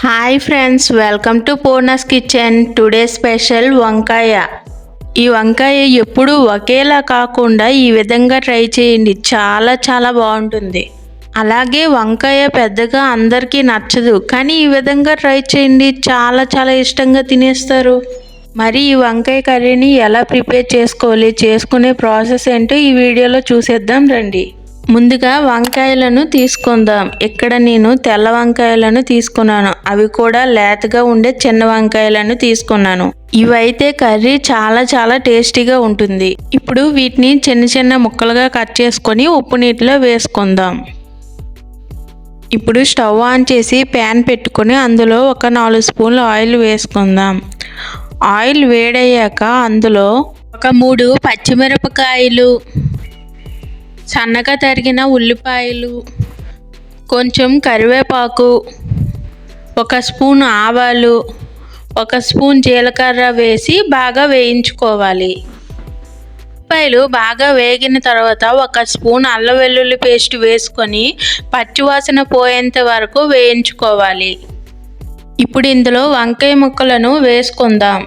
Hi friends welcome to Purna's kitchen. Today special వంకాయ. ఈ వంకాయ ఎప్పుడూ ఒకేలా కాకుండా ఈ విధంగా ట్రై చేయండి. చాలా చాలా బాగుంటుంది. అలాగే వంకాయ పెద్దగా అందరికీ నచ్చదు కానీ ఈ విధంగా ట్రై చేయండి. చాలా చాలా ఇష్టంగా తినేస్తారు. మరి ఈ వంకాయ కర్రీని ఎలా ప్రిపేర్ చేసుకోవాలి చేసుకునే ప్రాసెస్ ఏంటో ఈ వీడియోలో చూసేద్దాం రండి. ముందుగా వంకాయలను తీసుకుందాం. ఇక్కడ నేను తెల్ల వంకాయలను తీసుకున్నాను. అవి కూడా లేతగా ఉండే చిన్న వంకాయలను తీసుకున్నాను. ఇవైతే కర్రీ చాలా చాలా టేస్టీగా ఉంటుంది. ఇప్పుడు వీటిని చిన్న చిన్న ముక్కలుగా కట్ చేసుకొని ఉప్పు నీటిలో వేసుకుందాం. ఇప్పుడు స్టవ్ ఆన్ చేసి ప్యాన్ పెట్టుకొని అందులో ఒక నాలుగు స్పూన్లు ఆయిల్ వేసుకుందాం. ఆయిల్ వేడయ్యాక అందులో ఒక మూడు పచ్చిమిరపకాయలు సన్నగా తరిగిన ఉల్లిపాయలు కొంచెం కరివేపాకు ఒక స్పూన్ ఆవాలు ఒక స్పూన్ జీలకర్ర వేసి బాగా వేయించుకోవాలి. ఉల్లిపాయలు బాగా వేగిన తర్వాత ఒక స్పూన్ అల్లం వెల్లుల్లి పేస్ట్ వేసుకొని పచ్చివాసన పోయేంత వరకు వేయించుకోవాలి. ఇప్పుడు ఇందులో వంకాయ ముక్కలను వేసుకుందాం.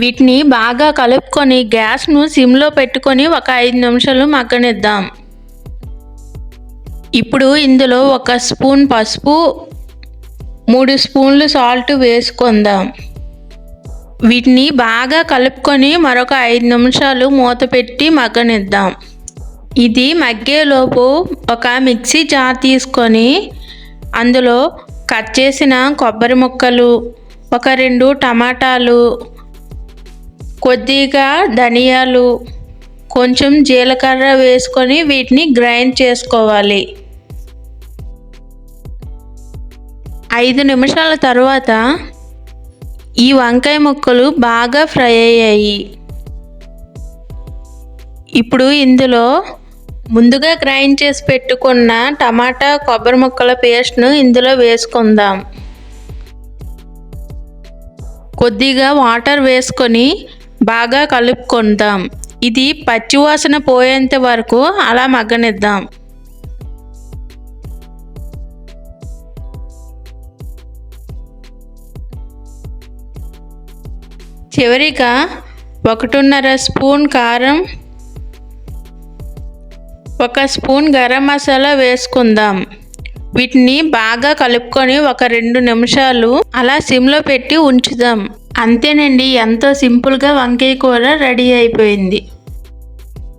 వీటిని బాగా కలుపుకొని గ్యాస్ను సిమ్లో పెట్టుకొని ఒక ఐదు నిమిషాలు మగ్గనిద్దాం. ఇప్పుడు ఇందులో ఒక స్పూన్ పసుపు మూడు స్పూన్లు సాల్ట్ వేసుకుందాం. వీటిని బాగా కలుపుకొని మరొక ఐదు నిమిషాలు మూత పెట్టి మగ్గనిద్దాం. ఇది మగ్గేలోపు ఒక మిక్సీ జార్ తీసుకొని అందులో కట్ చేసిన కొబ్బరి ముక్కలు ఒక రెండు టమాటాలు కొద్దిగా ధనియాలు కొంచెం జీలకర్ర వేసుకొని వీటిని గ్రైండ్ చేసుకోవాలి. ఐదు నిమిషాల తర్వాత ఈ వంకాయ ముక్కలు బాగా ఫ్రై అయ్యాయి. ఇప్పుడు ఇందులో ముందుగా గ్రైండ్ చేసి పెట్టుకున్న టమాటా కొబ్బరి ముక్కల పేస్ట్ను ఇందులో వేసుకుందాం. కొద్దిగా వాటర్ వేసుకొని బాగా కలుపుకుందాం ఇది పచ్చివాసన పోయేంత వరకు అలా మగ్గనిద్దాం. చివరిగా ఒకటిన్నర స్పూన్ కారం ఒక స్పూన్ గరం మసాలా వేసుకుందాం. వీటిని బాగా కలుపుకొని ఒక రెండు నిమిషాలు అలా సిమ్లో పెట్టి ఉంచుదాం. అంతేనండి ఎంతో సింపుల్గా వంకాయ కూర రెడీ అయిపోయింది.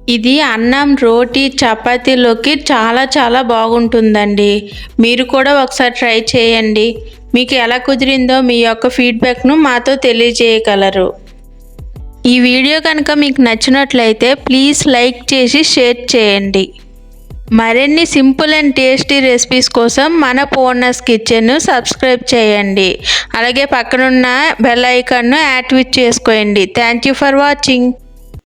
ఇది అన్నం రోటీ చపాతీలోకి చాలా చాలా బాగుంటుందండి. మీరు కూడా ఒకసారి ట్రై చేయండి. మీకు ఎలా కుదిరిందో మీ యొక్క ఫీడ్బ్యాక్ను మాతో తెలియజేయగలరు. ఈ వీడియో కనుక మీకు నచ్చినట్లయితే ప్లీజ్ లైక్ చేసి షేర్ చేయండి. మరిన్ని సింపుల్ అండ్ టేస్టీ రెసిపీస్ కోసం మన పోనస్ కిచెన్ను సబ్స్క్రైబ్ చేయండి. అలాగే పక్కనున్న బెల్ ఐకాన్ను యాక్టివేట్ చేసుకోండి. Thank you for watching